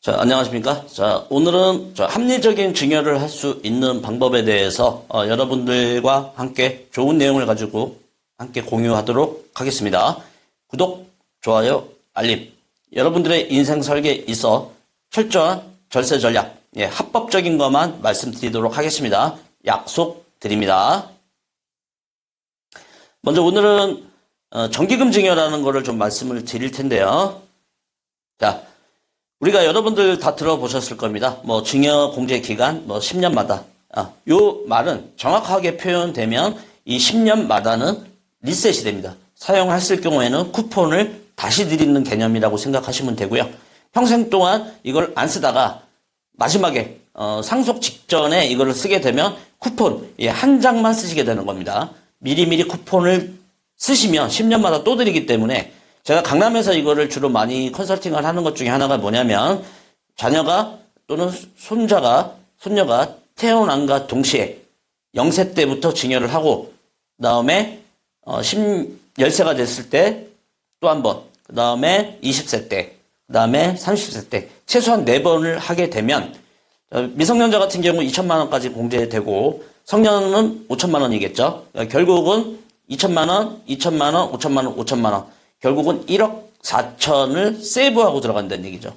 자, 안녕하십니까. 자, 오늘은 저 합리적인 증여를 할 수 있는 방법에 대해서 어, 여러분들과 함께 좋은 내용을 가지고 함께 공유하도록 하겠습니다. 구독, 좋아요, 알림. 여러분들의 인생 설계에 있어 철저한 절세 전략, 예, 합법적인 것만 말씀드리도록 하겠습니다. 약속 드립니다. 먼저 오늘은 어, 정기금 증여라는 거를 좀 말씀을 드릴 텐데요. 자, 우리가 여러분들 다 들어보셨을 겁니다. 뭐 증여 공제 기간 뭐 10년마다 아, 요 말은 정확하게 표현되면 이 10년마다는 리셋이 됩니다. 사용했을 경우에는 쿠폰을 다시 드리는 개념이라고 생각하시면 되고요. 평생 동안 이걸 안 쓰다가 마지막에 어, 상속 직전에 이거를 쓰게 되면 쿠폰 예, 한 장만 쓰시게 되는 겁니다. 미리미리 쿠폰을 쓰시면 10년마다 또 드리기 때문에 제가 강남에서 이거를 주로 많이 컨설팅을 하는 것 중에 하나가 뭐냐면 자녀가 또는 손자가 손녀가 태어난과 동시에 0세 때부터 증여를 하고 그다음에 어, 10, 10세가 됐을 때 또 한 번, 그 다음에 20세 때, 그 다음에 30세 때 최소한 4번을 하게 되면 어, 미성년자 같은 경우 2천만 원까지 공제되고 성년은 5천만 원이겠죠. 결국은 2천만 원, 2천만 원, 5천만 원, 5천만 원. 결국은 1억 4천을 세이브하고 들어간다는 얘기죠.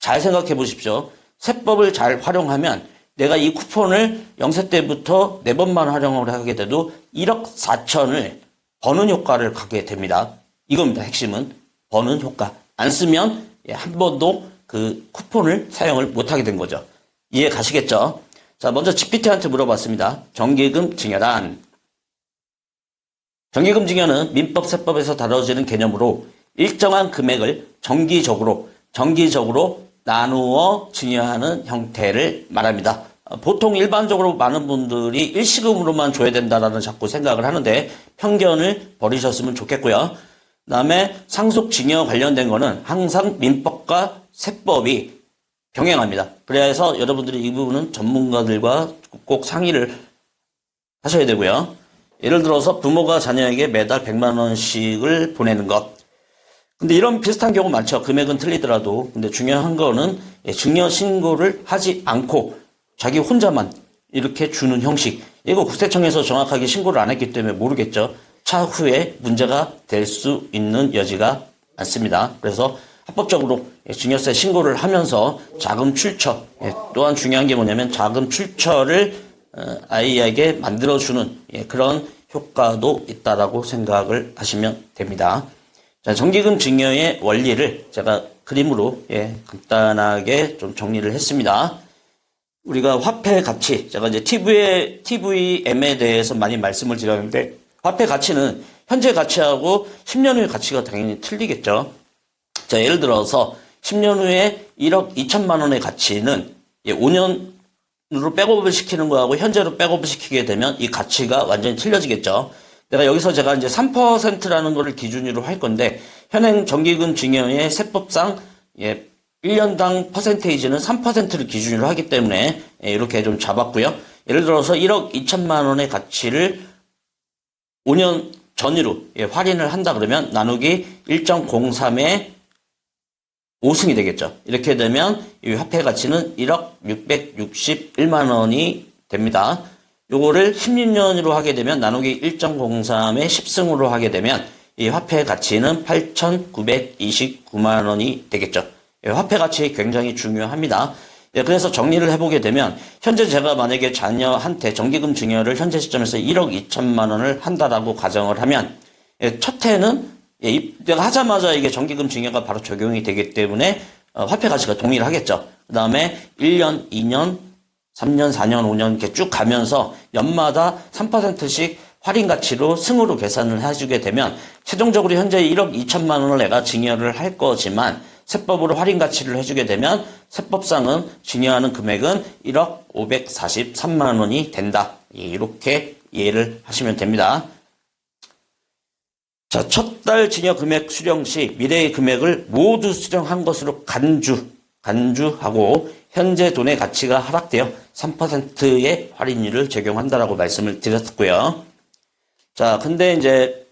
잘 생각해 보십시오. 세법을 잘 활용하면 내가 이 쿠폰을 0세 때부터 4번만 활용을 하게 돼도 1억 4천을 버는 효과를 갖게 됩니다. 이겁니다. 핵심은 버는 효과. 안 쓰면 예, 한 번도 그 쿠폰을 사용을 못하게 된 거죠. 이해 가시겠죠? 자, 먼저 GPT한테 물어봤습니다. 정기금 증여란. 정기금 증여는 민법 세법에서 다뤄지는 개념으로 일정한 금액을 정기적으로 정기적으로 나누어 증여하는 형태를 말합니다. 어, 보통 일반적으로 많은 분들이 일시금으로만 줘야 된다라는 자꾸 생각을 하는데 편견을 버리셨으면 좋겠고요. 그다음에 상속 증여 관련된 거는 항상 민법과 세법이 병행합니다. 그래서 여러분들이 이 부분은 전문가들과 꼭 상의를 하셔야 되고요. 예를 들어서 부모가 자녀에게 매달 100만 원씩을 보내는 것. 근데 이런 비슷한 경우 많죠. 금액은 틀리더라도. 근데 중요한 거는 예, 증여 신고를 하지 않고 자기 혼자만 이렇게 주는 형식. 이거 국세청에서 정확하게 신고를 안 했기 때문에 모르겠죠. 차후에 문제가 될 수 있는 여지가 많습니다. 그래서 합법적으로 예, 증여세 신고를 하면서 자금 출처, 예, 또한 중요한 게 뭐냐면 자금 출처를 어, 아이에게 만들어주는 예, 그런 효과도 있다라고 생각을 하시면 됩니다. 자, 정기금 증여의 원리를 제가 그림으로 예, 간단하게 좀 정리를 했습니다. 우리가 화폐 가치, 제가 이제 TV, TVM에 대해서 많이 말씀을 드렸는데, 화폐 가치는 현재 가치하고 10년 후의 가치가 당연히 틀리겠죠. 자, 예를 들어서 10년 후에 1억 2천만 원의 가치는 5년으 로 백업을 시키는 거하고 현재로 백업을 시키게 되면 이 가치가 완전히 틀려지겠죠. 내가 여기서 제가 이제 3%라는 거를 기준으로 할 건데, 현행 정기금 증여의 세법상, 예, 1년당 퍼센테이지는 3%를 기준으로 하기 때문에, 예, 이렇게 좀 잡았고요. 예를 들어서 1억 2천만 원의 가치를 5년 전으로 예, 할인을 한다 그러면 나누기 1.03의 5승이 되겠죠. 이렇게 되면 이 화폐 가치는 1억 661만 원이 됩니다. 요거를 16년으로 하게 되면 나누기 1.03의 10승으로 하게 되면 이 화폐 가치는 8,929만 원이 되겠죠. 예, 화폐 가치 굉장히 중요합니다. 예, 그래서 정리를 해보게 되면 현재 제가 만약에 자녀한테 정기금 증여를 현재 시점에서 1억 2천만 원을 한다라고 가정을 하면 예, 첫 해는 예, 입- 내가 하자마자 이게 정기금 증여가 바로 적용이 되기 때문에 어, 화폐 가치가 동일하겠죠. 그 다음에 1년, 2년, 3년, 4년, 5년 이렇게 쭉 가면서 연마다 3%씩 할인 가치로 승으로 계산을 해주게 되면 최종적으로 현재 1억 2천만 원을 내가 증여를 할 거지만 세법으로 할인 가치를 해주게 되면 세법상은 증여하는 금액은 1억 543만 원이 된다. 예, 이렇게 이해를 하시면 됩니다. 자, 첫 달 증여 금액 수령 시 미래의 금액을 모두 수령한 것으로 간주, 간주하고 현재 돈의 가치가 하락되어 3%의 할인율을 적용한다라고 말씀을 드렸고요. 자, 근데 이제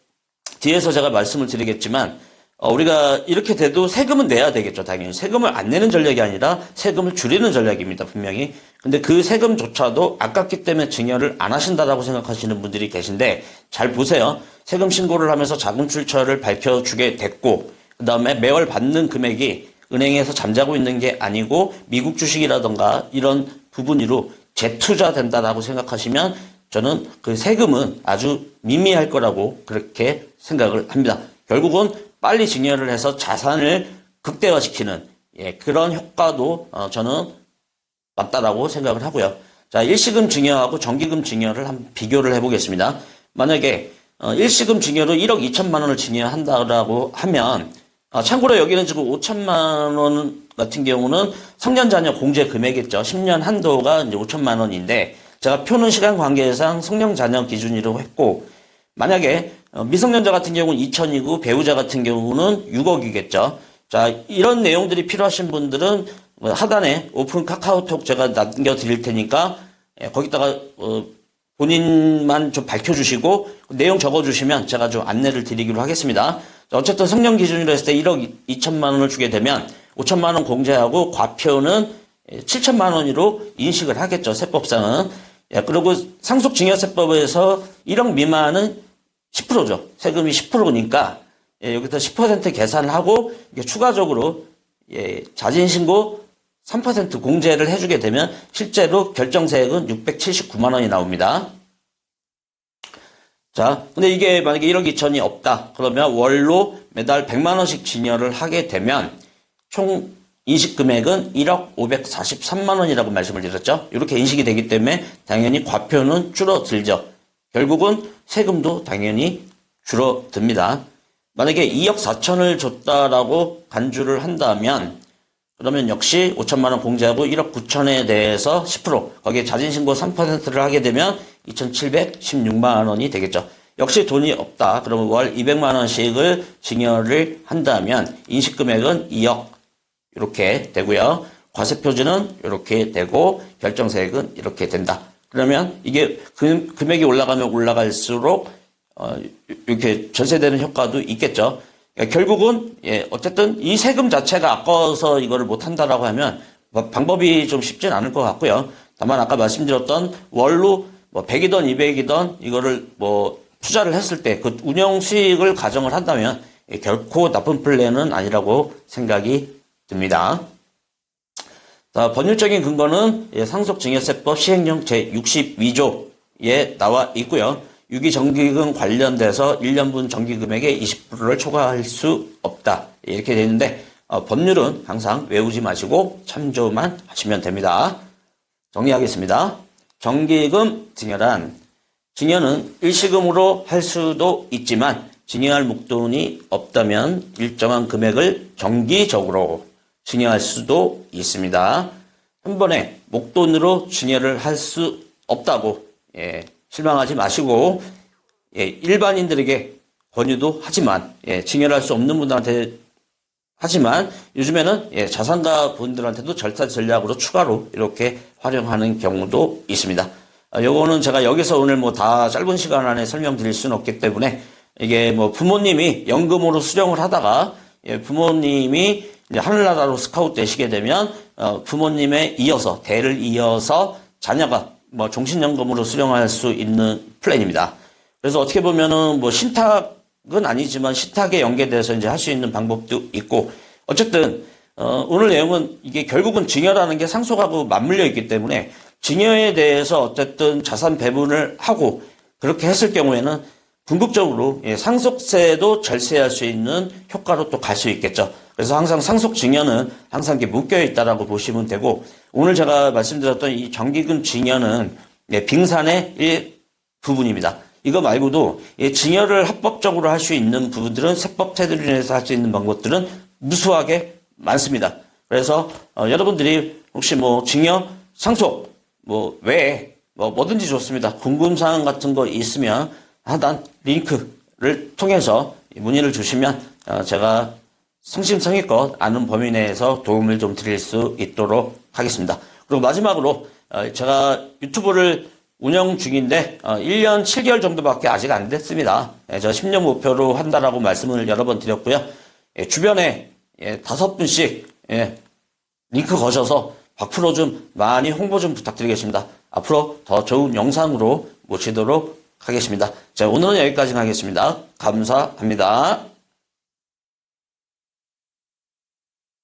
뒤에서 제가 말씀을 드리겠지만 어, 우리가 이렇게 돼도 세금은 내야 되겠죠, 당연히. 세금을 안 내는 전략이 아니라 세금을 줄이는 전략입니다, 분명히. 근데 그 세금조차도 아깝기 때문에 증여를 안 하신다라고 생각하시는 분들이 계신데, 잘 보세요. 세금 신고를 하면서 자금 출처를 밝혀주게 됐고, 그 다음에 매월 받는 금액이 은행에서 잠자고 있는 게 아니고, 미국 주식이라던가 이런 부분으로 재투자 된다라고 생각하시면, 저는 그 세금은 아주 미미할 거라고 그렇게 생각을 합니다. 결국은 빨리 증여를 해서 자산을 극대화시키는 예, 그런 효과도 어, 저는 맞다라고 생각을 하고요. 자, 일시금 증여하고 정기금 증여를 한번 비교를 해보겠습니다. 만약에 어, 일시금 증여로 1억 2천만 원을 증여한다라고 하면 어, 참고로 여기는 지금 5천만 원 같은 경우는 성년자녀 공제 금액이죠. 10년 한도가 이제 5천만 원인데 제가 표는 시간 관계상 성년 자녀 기준으로 했고 만약에 어, 미성년자 같은 경우는 2천이고 배우자 같은 경우는 6억이겠죠. 자, 이런 내용들이 필요하신 분들은 뭐 하단에 오픈 카카오톡 제가 남겨드릴 테니까 예, 거기다가 어, 본인만 좀 밝혀주시고 내용 적어주시면 제가 좀 안내를 드리기로 하겠습니다. 자, 어쨌든 성년 기준으로 했을 때 1억 2천만 원을 주게 되면 5천만 원 공제하고 과표는 7천만 원으로 인식을 하겠죠. 세법상은. 예, 그리고 상속증여세법에서 1억 미만은 10%죠. 세금이 10%니까 예, 여기서 10% 계산을 하고 추가적으로 예, 자진신고 3% 공제를 해주게 되면 실제로 결정세액은 679만 원이 나옵니다. 자, 근데 이게 만약에 1억 2천이 없다. 그러면 월로 매달 100만 원씩 증여를 하게 되면 총 인식 금액은 1억 543만 원이라고 말씀을 드렸죠. 이렇게 인식이 되기 때문에 당연히 과표는 줄어들죠. 결국은 세금도 당연히 줄어듭니다. 만약에 2억 4천을 줬다라고 간주를 한다면 그러면 역시 5천만 원 공제하고 1억 9천에 대해서 10% 거기에 자진신고 3%를 하게 되면 2,716만 원이 되겠죠. 역시 돈이 없다. 그러면 월 200만 원씩을 증여를 한다면 인식 금액은 2억 이렇게 되고요. 과세 표준은 이렇게 되고 결정세액은 이렇게 된다. 그러면 이게 금, 금액이 올라가면 올라갈수록 어, 이렇게 전세되는 효과도 있겠죠. 그러니까 결국은 예, 어쨌든 이 세금 자체가 아까워서 이거를 못 한다라고 하면 뭐 방법이 좀 쉽진 않을 것 같고요. 다만 아까 말씀드렸던 월로 뭐 100이던 200이던 이거를 뭐 투자를 했을 때 그 운영 수익을 가정을 한다면 예, 결코 나쁜 플랜은 아니라고 생각이 듭니다. 자, 법률적인 근거는 예, 상속증여세법 시행령 제62조에 나와 있고요. 유기정기금 관련돼서 1년분 정기금액의 20%를 초과할 수 없다. 이렇게 되어 있는데 어, 법률은 항상 외우지 마시고 참조만 하시면 됩니다. 정리하겠습니다. 정기금 증여란 증여는 일시금으로 할 수도 있지만 증여할 목돈이 없다면 일정한 금액을 정기적으로 증여할 수도 있습니다. 한 번에 목돈으로 증여를 할 수 없다고 예, 실망하지 마시고 예, 일반인들에게 권유도 하지만 예, 증여를 할수 없는 분들한테 하지만 요즘에는 예, 자산가 분들한테도 절타 전략으로 추가로 이렇게 활용하는 경우도 있습니다. 아, 요거는 제가 여기서 오늘 뭐 다 짧은 시간 안에 설명드릴 수는 없기 때문에 이게 뭐 부모님이 연금으로 수령을 하다가 예, 부모님이 하늘나라로 스카우트 되시게 되면 어, 부모님에 이어서 대를 이어서 자녀가 뭐 종신연금으로 수령할 수 있는 플랜입니다. 그래서 어떻게 보면은 뭐 신탁은 아니지만 신탁에 연계돼서 이제 할 수 있는 방법도 있고 어쨌든 어, 오늘 내용은 이게 결국은 증여라는 게 상속하고 맞물려 있기 때문에 증여에 대해서 어쨌든 자산 배분을 하고 그렇게 했을 경우에는 궁극적으로 예, 상속세도 절세할 수 있는 효과로 또 갈 수 있겠죠. 그래서 항상 상속 증여는 항상 이렇게 묶여 있다라고 보시면 되고 오늘 제가 말씀드렸던 이 정기금 증여는 예, 빙산의 일 부분입니다. 이거 말고도 예, 증여를 합법적으로 할 수 있는 부분들은 세법 테두리에서 할 수 있는 방법들은 무수하게 많습니다. 그래서 어, 여러분들이 혹시 뭐 증여, 상속 뭐 외에 뭐 뭐든지 좋습니다. 궁금 사항 같은 거 있으면 하단 링크를 통해서 문의를 주시면 어, 제가 성심성의껏 아는 범위 내에서 도움을 좀 드릴 수 있도록 하겠습니다. 그리고 마지막으로 어, 제가 유튜브를 운영 중인데 1년 7개월 정도밖에 아직 안 됐습니다. 예, 저 10년 목표로 한다라고 말씀을 여러 번 드렸고요. 예, 주변에 예, 다섯 분씩 예, 링크 거셔서 박프로 좀 많이 홍보 좀 부탁드리겠습니다. 앞으로 더 좋은 영상으로 모시도록 하겠습니다. 자, 오늘은 여기까지 하겠습니다. 감사합니다.